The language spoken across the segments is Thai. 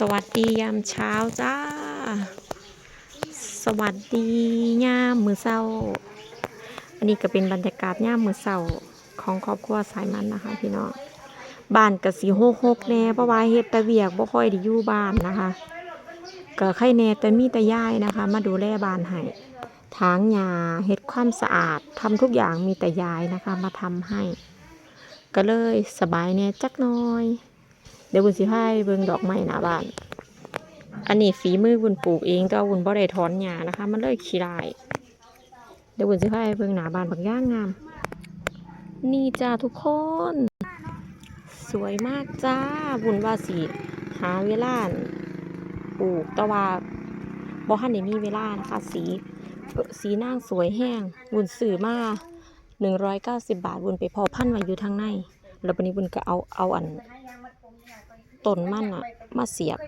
สวัสดียามเช้าจ้า สวัสดีย่ามมือเศร้า อันนี้ก็เป็นบรรยากาศย่ามมือเศร้าของครอบครัวสายมันนะคะ พี่น้องบ้านกะสีโฮกฮกๆแน่เพราะว่าเฮ็ดตะเวียกบ่ค่อยได้อยู่บ้านนะคะก็ใครแน่แต่มีแต่ย่ายนะคะ มาดูแลบ้านให้ถางหญ้าเฮ็ดความสะอาดทำทุกอย่างมีแต่ยายนะคะ มาทำให้ ก็เลยสบายแน่จักหน้อย เดี๋ยวบุญสิให้เบิ่งดอกไม้หน้าบ้าน อันนี้ฝีมือบุญปลูกเองแต่ว่าบุญบ่ได้ถอนหญ้านะคะ มันเลยขี้ลาย เดี๋ยวบุญสิให้เบิ่งหน้าบ้านบางย่างงาม นี่จ้าทุกคน สวยมากจ้าบุญว่าสิหาเวลาปลูกแต่ว่าบ่ทันได้มีเวลานะคะ สีสีนางสวยแห้งบุญซื้อมา190 บาทบุญไปพอพันไว้อยู่ทางใน แล้ววันนี้บุญก็เอาเอาอัน ต้นมันอะมาเสียบ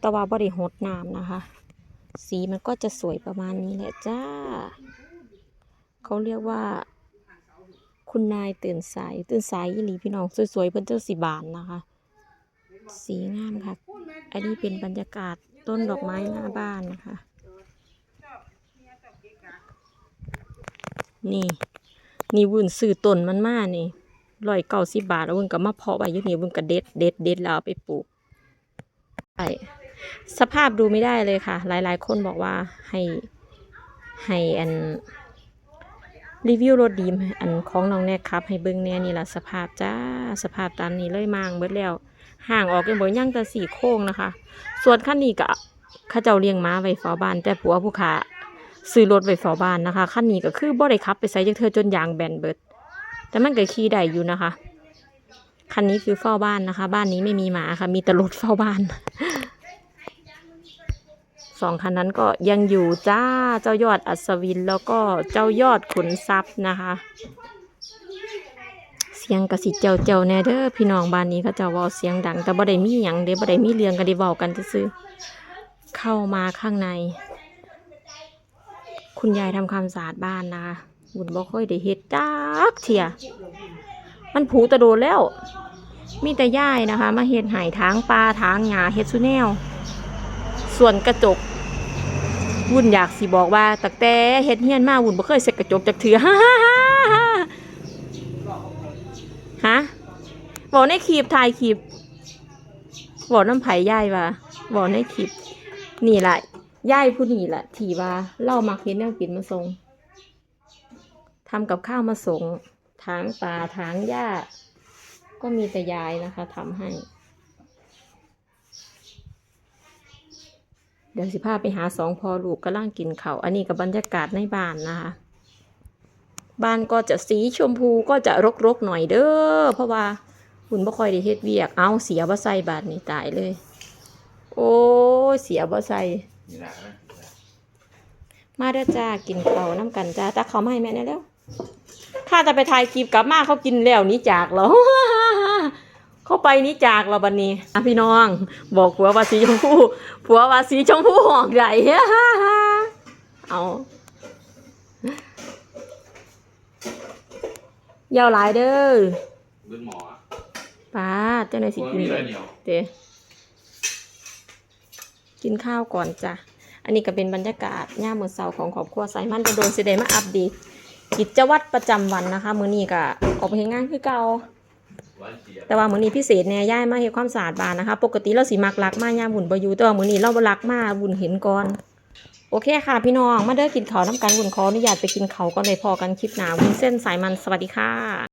แต่ว่าบริหดน้ำนะคะ สีมันก็จะสวยประมาณนี้แหละจ้า เขาเรียกว่า คุณนายตื่นสายตื่นสายอีหลีพี่น้อง สวยๆเพิ่นเจ้าสีบานนะคะ สีงามค่ะ อันนี้เป็นบรรยากาศต้นดอกไม้หน้าบ้านนะคะ นี่ นี่วุ้นซื้อต้นมันมากนี่ ร้อยเก้าสิบบาทแล้วเพิ่นก็มาเพาะไว้อยู่นี่เพิ่นก็เด็ดเด็ดเด็ดแล้วเอาไปปลูกใช่สภาพดูไม่ได้เลยค่ะ หลาย ๆ คนบอกว่าให้ให้อันรีวิวรถดีมอันของน้องแนกครับ ให้เบิ่งแน่นี่ละสภาพจ้าสภาพตามนี้เลยมางเบิดแล้วห่างออกยังบ่ยังแต่สี่โค้งนะคะ ส่วนคันนี้ก็ข้าเจ้าเลี้ยงม้าไว้ฝ้าบ้าน แต่ผัวผู้ขาซื้อรถไว้ฝ้าบ้านนะคะคันนี้ก็คือบ่ได้ขับ ไปใส่จักเธอจนยางแบนเบิด แต่มันก็ขี่ได้อยู่นะคะ คันนี้คือเฝ้าบ้านนะคะ บ้านนี้ไม่มีหมาค่ะ มีแต่รถเฝ้าบ้านสองคันนั้นก็ยังอยู่จ้าเจ้ายอดอัศวินแล้วก็เจ้ายอดขุนทรัพย์นะคะ เสียงกระสิเจ้าเจ้าแน่เด้อพี่น้องบ้านนี้เขาจะว้าเสียงดัง แต่บ่ได้มีหยังเด้บ่ได้มีเรื่องกันได้เว้ากันจะซื่อเข้ามาข้างใน คุณยายทำความสะอาดบ้านนะคะ บุญบ่ค่อยได้เฮ็ดจักเทียมันผูตะโดนแล้ว มีแต่ย่ายนะคะ มาเฮ็ดไห่ทางปลาทางหญ้าเฮ็ดซุแนว ส่วนกระจกวุ่นอยากสิบอกว่าตักแต่เฮ็ดเฮียนมาวุ่นบ่เคยเสร็จกระจกจากเถือฮ่าฮ่าฮ่าฮะบอกในคลิปถ่ายคลิปบอกน้ำไผ่ย่ายว่าบอกในคลิปนี่แหละย่ายผู้นี่แหละที่ว่าเล่ามักเฮ็ดแนวกินมาส่ง ทำกับข้าวมาส่งถางป่าถางหญ้า ก็มีแต่ยายนะคะทำให้ เดี๋ยวสิพาไปหาสองพอลูกก็ล่างกินเขาวอันนี้กับบรรยากาศในบ้านนะคะ บ้านก็จะสีชมพูก็จะรกๆหน่อยเด้อเพราะว่าคุณบ่ค่อยได้เฮ็ดเวียก เอาเสียบ่ใส่บาทนี่ตายเลย โอ้ยเสียบ่ใส่นี่แหละนะมาเด้อจ้ากินเขาวน้ำกันจ้าตักเขาวมาให้แม่แน่แล้ว ข้าจะไปถ่ายคลิปกลับมาเขากินแล้วหนี้จากเหรอเขาไปหนี้จากเราบันนี้อะพี่น้อง บอกผัวว่าสีชมพูผัวว่าสีชมพูหอกใหญ่เอาเยาวหลายเด้อเบิ้นหมออะป้าเจ้าหน่อยสิตัวกินมีเลอะไรยเหนียวเดกินข้าวก่อนจ้ะ อันนี้ก็เป็นบรรยากาศย่ามมือเสาของครอบครัวสายมันโดนๆสิเดมาอัปเดต กิจวัตรประจำวันนะคะ มื้อนี้ก็ออกไปเฮ็ดงานคือเก่าหวาแต่ว่ามื้อนี้พิเศษแน่ย่ายมาเฮ็ดความสะอาดบ้านนะคะ ปกติเราสิมักลักมากย่ามบุญบ่อยู่แต่ว่ามื้อนี้เราบ่ลักมาบุญเห็นก่อน โอเคค่ะ พี่น้องมาเด้อกินข้าวน้ำกันบุญขออนุญาตไปกินข้าวก่อนเลยพอกันคลิปหน้าวุ้นเส้นสายมันสวัสดีค่ะ